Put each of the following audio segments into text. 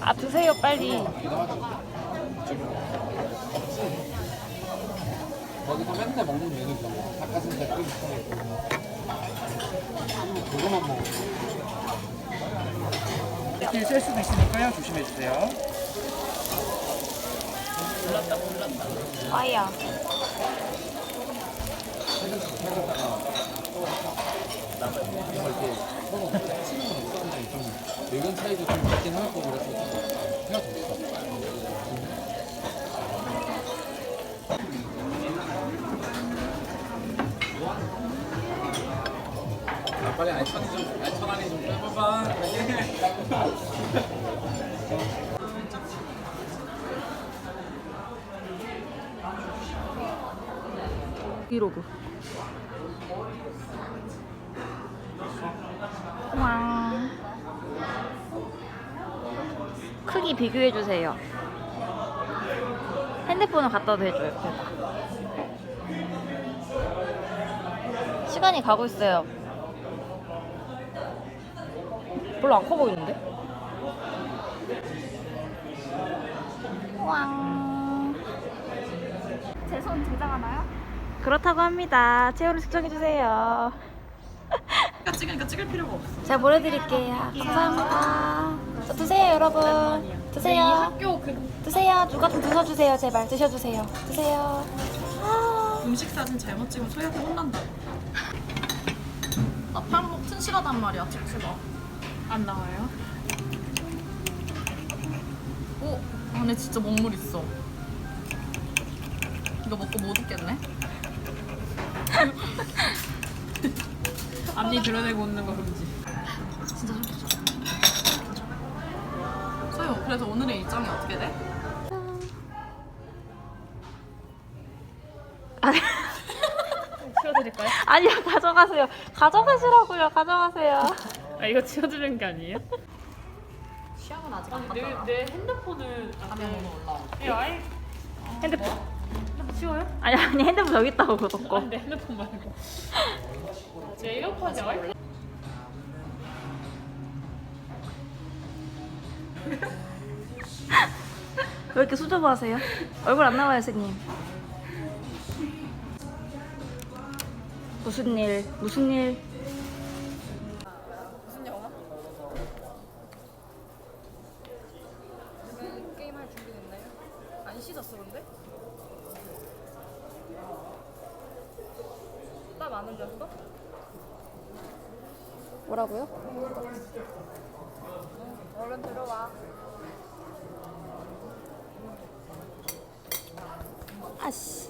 아 드세요 빨리. 거기서 맨날 먹는 메뉴 있잖아. 닭가슴살 스타일. 그거만 먹어. 길셀 수도 있으니까요. 조심해 주세요. 와야. 이렇게 서로 치는 건 있었는데 좀 의견 차이도 좀 있긴 하고 그래서 좀 헤어졌어. 아, 빨리 알천이 좀 알천안이 좀 빼봐봐. 브이로그. 왕. 크기 비교해 주세요. 핸드폰을 갖다 대줘요. 제가. 시간이 가고 있어요. 별로 안 커 보이는데? 왕. 제 손 등장하나요? 그렇다고 합니다. 체온을 측정해 주세요. 찍으니까 찍을 필요가 없어. 제가 보내드릴게요. 감사합니다. 저 드세요, 여러분. 드세요. 학교 그 드세요. 누가 좀 드셔주세요, 제발. 드셔주세요. 드세요. 아, 음식 사진 잘못 찍으면 소희한테 혼난다. 나 팔목 튼실하단 말이야, 찍지마. 안 나와요? 오, 안에 진짜 먹물 있어. 이거 먹고 못 웃겠네? 앞니 드러내고 웃는 거 금지. 진짜 좋죠. 소희, 그래서 오늘의 일정이 어떻게 돼? 치워드릴까요? 아니요, 가져가세요. 가져가시라고요. 가져가세요. 아 이거 치워드리는 게 아니에요? 취향은 아직 안 내, 갔잖아. 내 핸드폰을 가면 오늘 올라와. 이 아이 핸드폰. 치워요? 아니, 아니, 핸드폰 여기 있다고, 그거 내 핸드폰 말고 제 이어폰이 아이 왜 이렇게 수줍어 하세요? 얼굴 안 나와요, 선생님. 무슨 일, 무슨 일. 무슨 영화? 게임 할 준비 됐나요? 안 씻었어 근데? 땀 안 흘렸어? 뭐라고요? 얼른 들어와. 아씨.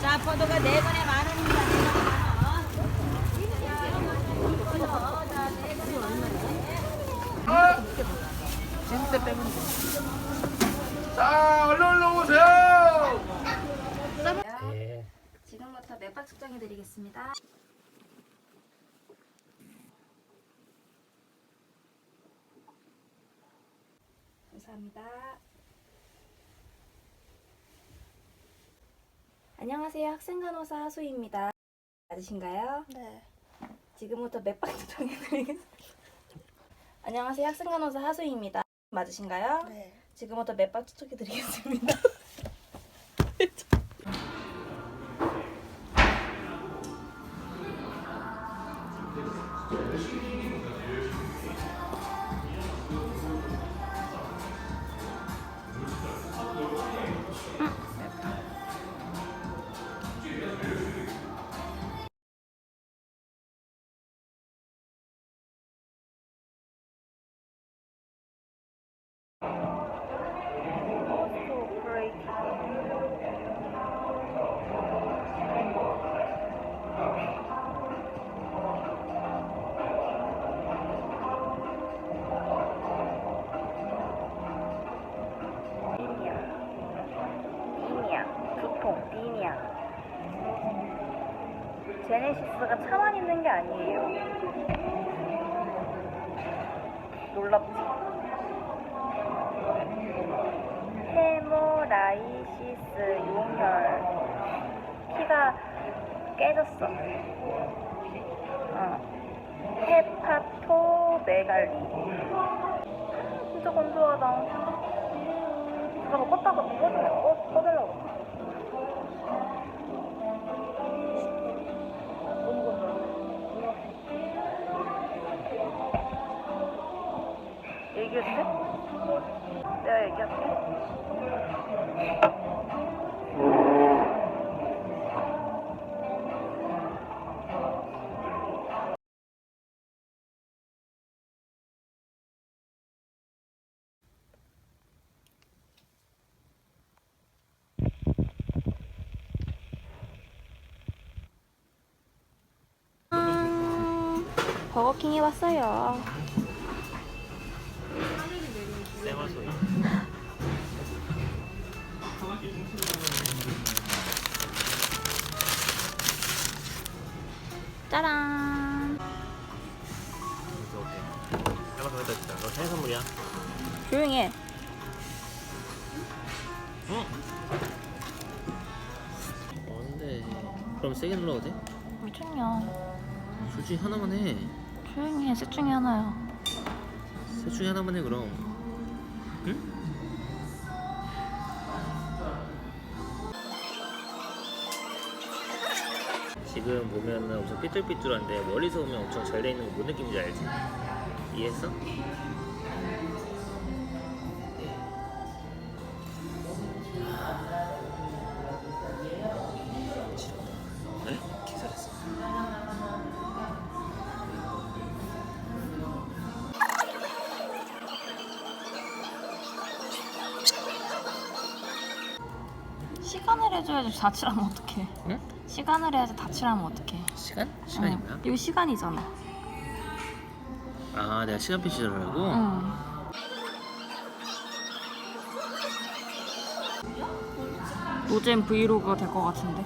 자, 포도가 네 번에 만 원입니다. 네 번에 만 원. 자, 얼른 얼른 오세요. 지금부터 맥박 측정해 드리겠습니다. 감사합니다. 안녕하세요. 학생 간호사 하수입니다. 맞으신가요? 네. 지금부터 맥박 측정해 드리겠습니다. 안녕하세요. 학생 간호사 하수입니다. 맞으신가요? 네. 지금부터 맥박 측정해 드리겠습니다. 제네시스가 차만 있는 게 아니에요. 놀랍지. 헤모라이시스 용혈. 피가 깨졌어. 어. 헤파토 메갈리. 진짜 건조하다. 잠깐만 껐다가 꺼질래? 꺼, 꺼질라고. 얘기해도 돼? 내가 얘기할게. 버거킹에 왔어요. 너 생일 선물이야. 조용히 해. 뭔데? 그럼 세게 눌러도 돼? 미쳤냐. 둘 중에 하나만 해. 조용히 해. 셋 중에 하나야. 셋 중에 하나만 해 그럼. 응? 지금 보면은 엄청 삐뚤삐뚤한데 멀리서 보면 엄청 잘 돼 있는 거 뭔 느낌인지 알지? 이해했어? 시간을 해줘야지 자취하면 어떡해. 응? 시간을 해야지 자취하면 어떡해. 시간? 시간이 응. 뭐야? 이거 시간이잖아. 아 내가 시간 표시하라고? 응. 노잼 브이로그가 될 것 같은데.